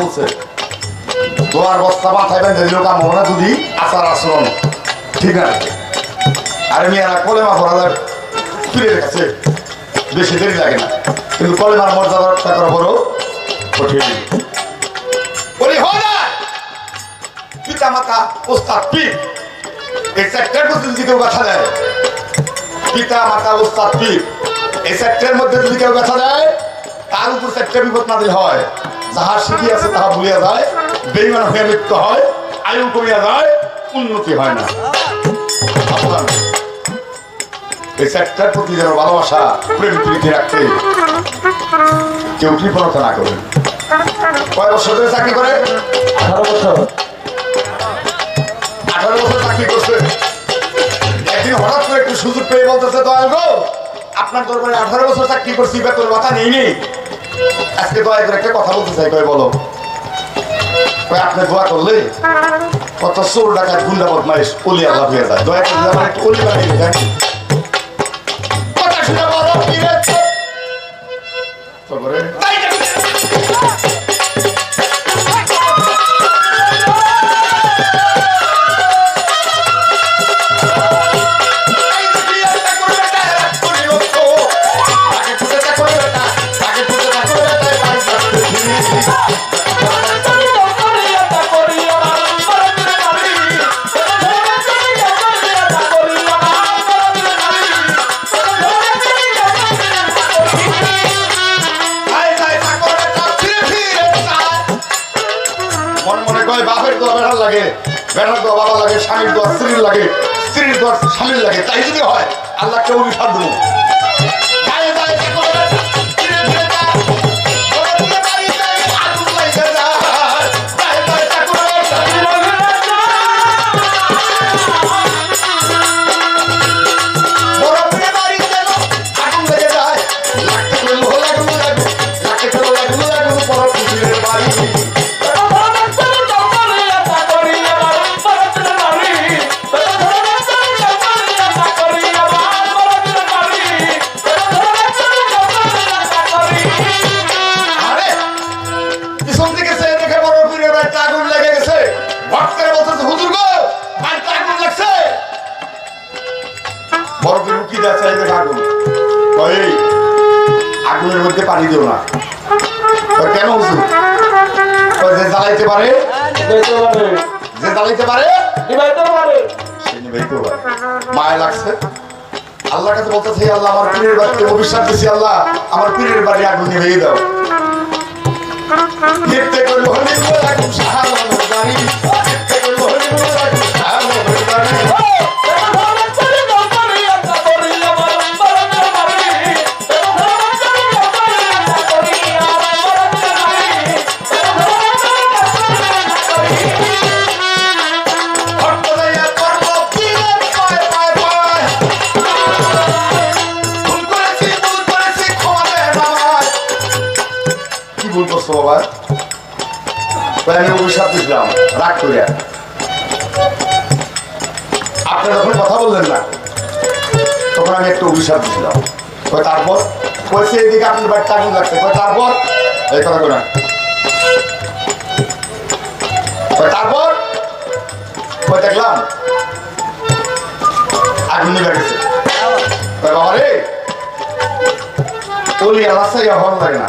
বলছে। দোয়ার বস্তা মাথায় বেঁধে দিল কাম হবে না যদি আচার আচরণ। ঠিক না? আরে মেয়েরা, কলেমা পড়া যায় পীরের কাছে বেশি দেরি লাগে না। কিন্তু কলেমার মর্যাদা রক্ষা করা বড় কঠিন। পিতা মাতা ওস্তাদ, পীর, এই চারটার মধ্যে যদি কেউ ব্যথা দেয় পিতা মাতা ওস্তাদ, পীর, এই চারটার মধ্যে যদি কেউ ব্যথা দেয় তার উপর চারটা বিপদ নাদিল হয়। যাহা শিখি আছে তাহা ভুলিয়া যায় বেইমান হয়ে মৃত্যু হয় আয়ু কমিয়া যায় উন্নতি হয় না। এই চারটার প্রতি যেন ভালোবাসা প্রেম প্রীতি রাখতে কেউ কৃপণতা না করবেন কয় বছর ধরে চাকরি করে? আঠারো বছর। আঠারো বছর চাকরি করছে। একদিন হঠাৎ করে একটু সুযোগ পেয়ে বলতেছে দয়াল গো আপনার দরবারে আঠারো বছর চাকরি করছি বেতন মাথা নেই নেই আজকে দয়া করে একটা কথা বলতে চাই কয় বলো? কয় আপনি দোয়া করলে কত চোর ডাকাত গুন্ডা বদমাইশ অলি আল্লাহ হয়ে যায়। দয়া করে আমার একটু অলি বানিয়ে দেন। কথা শুনে বলো কি তারপরে? বেড়ার দোয়া বাবা লাগে, স্বামীর দোয়া স্ত্রীর লাগে, স্ত্রীর দোয়া স্বামীর লাগে, তাই যদি হয় আল্লাহকে অভিশাপ দেবো এই দেখে আগুন আগুনের মধ্যে পানি দিও না। কেন যে জ্বালাইতে পারে, যে জ্বালাইতে পারে মায়া লাগছে। আল্লাহর কাছে বলতেছে, "হে আল্লাহ, আমার পীরের বাড়িতে অভিশাপ দিছি, আল্লাহ, আমার পীরের বাড়ি আগুন নিভিয়ে দাও। আগুন সাহায্য বাবা তাই আমি অভিশাপ দিলাম, রাগ করিয়া আপনি যখন কথা বললেন না, তখন আমি একটা অভিশাপ দিছিলাম কয়, তারপর? কয়েছে এদিকে আপনার বাড়িতে আগুন লাগছে। তারপর? এই কথা করে তারপর? দেখলাম, আগুন নিভে গেছে। বাবা রে ওলি ইয়া ভালো লাগে না।